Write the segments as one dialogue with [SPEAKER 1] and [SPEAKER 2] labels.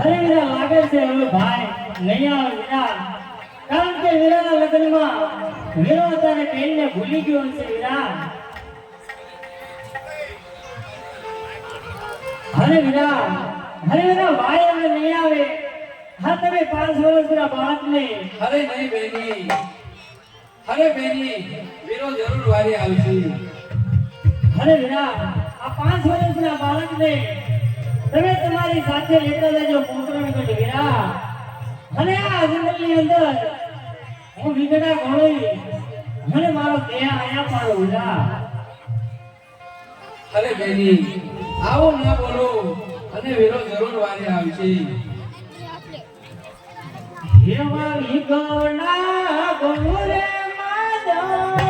[SPEAKER 1] અરે વીરા લાગે છે હવે ભાઈ નહીં આવે વીરા કારણ કે વીરાના લગ્નમાં વીરો અત્યારે બેનને ભૂલી ગયો છે વીરા હરે વીરા હરે વીરા ભાઈ હવે નહીં આવે. હા તમે પાંચ વર્ષના બાળકને.
[SPEAKER 2] અરે નહીં બેની. અરે બેની વીરો જરૂર વારી આવશે.
[SPEAKER 1] અરે વીરા આ પાંચ વર્ષના બાળકને તમે તમારી સાથે લેતા જજો કહેજો વીરા અને આ જંગલની અંદર હું વિગડા ઘોડી અને મારો દયા આયા પાડો વીરા
[SPEAKER 2] અરે બેની, આવો ના બોલો, અને વીરો જરૂર વારે આવશે.
[SPEAKER 1] એવા વિગડા ઘોડે માધવ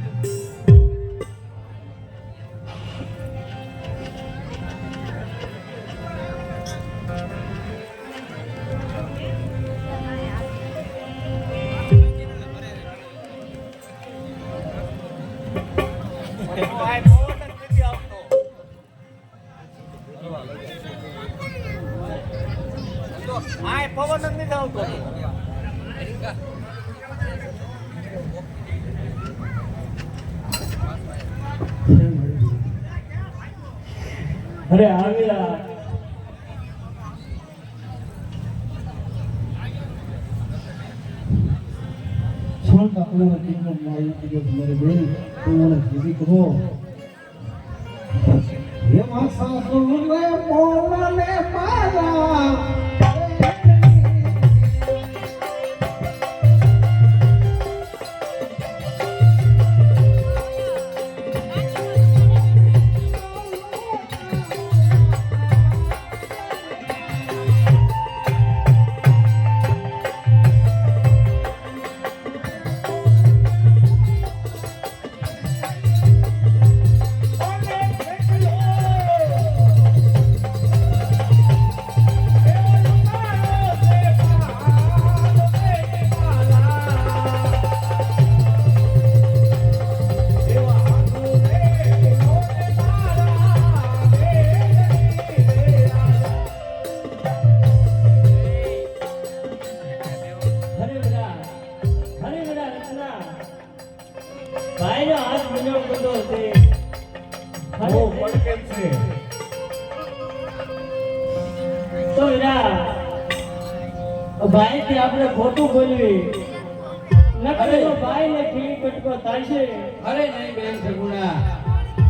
[SPEAKER 3] આ પવન જ નથી આવતો.
[SPEAKER 1] અરે
[SPEAKER 4] મારી દીધો તમારે બેન તો મને જીવી કહો. હે માં સાસુ રે મારા.
[SPEAKER 1] ભાઈ આપણે ખોટું બોલવી. નકર ભાઈ ને ખીલી કટકો થાય
[SPEAKER 2] અરે નહીં બેન સગુણા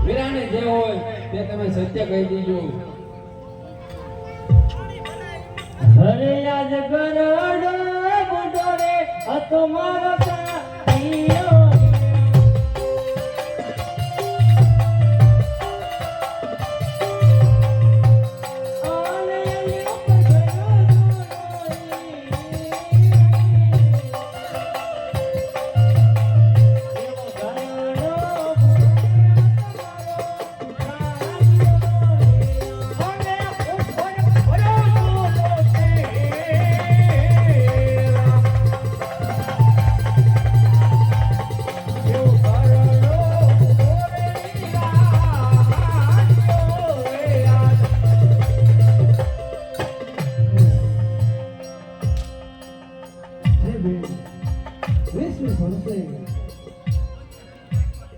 [SPEAKER 2] વીરાને જે હોય તે તમે સત્ય કહી દીજો.
[SPEAKER 1] હરે આજ ગરડો બુડો રે હતો મારો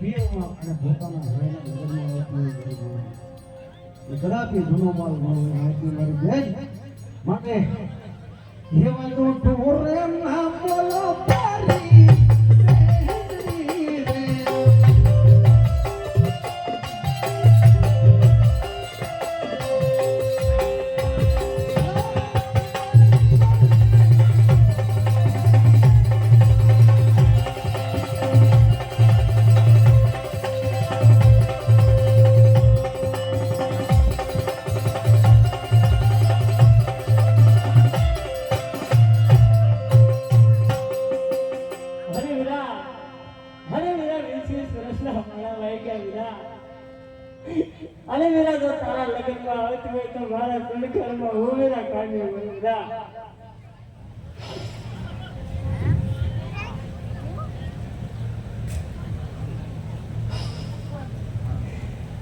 [SPEAKER 4] અને પોતાના કદાપી જૂનો માલ ન મારી બેન. માટે એવા તો ઢોરે ના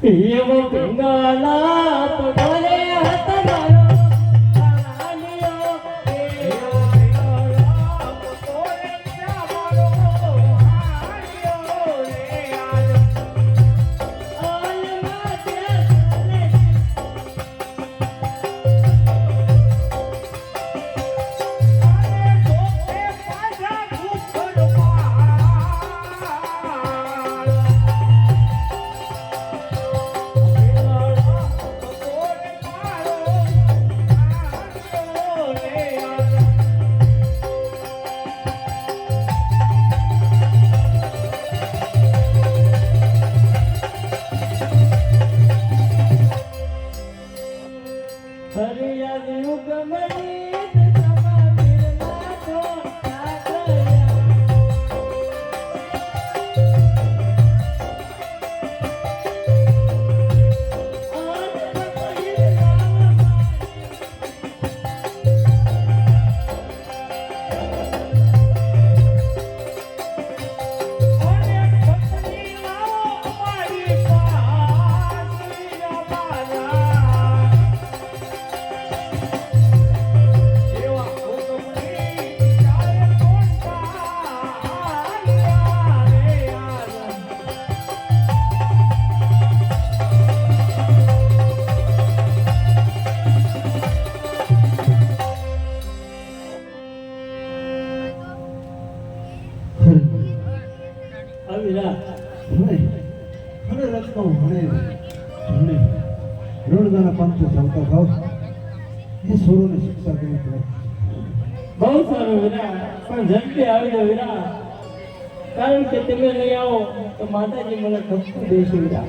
[SPEAKER 1] એવો પિંગલા તો ભલે બહુ સારું વિરા પણ ઝડપી આવી જાઓ વિરા કારણ કે તમે લઈ આવો તો માતાજી મને ખપતું દેશે વિરા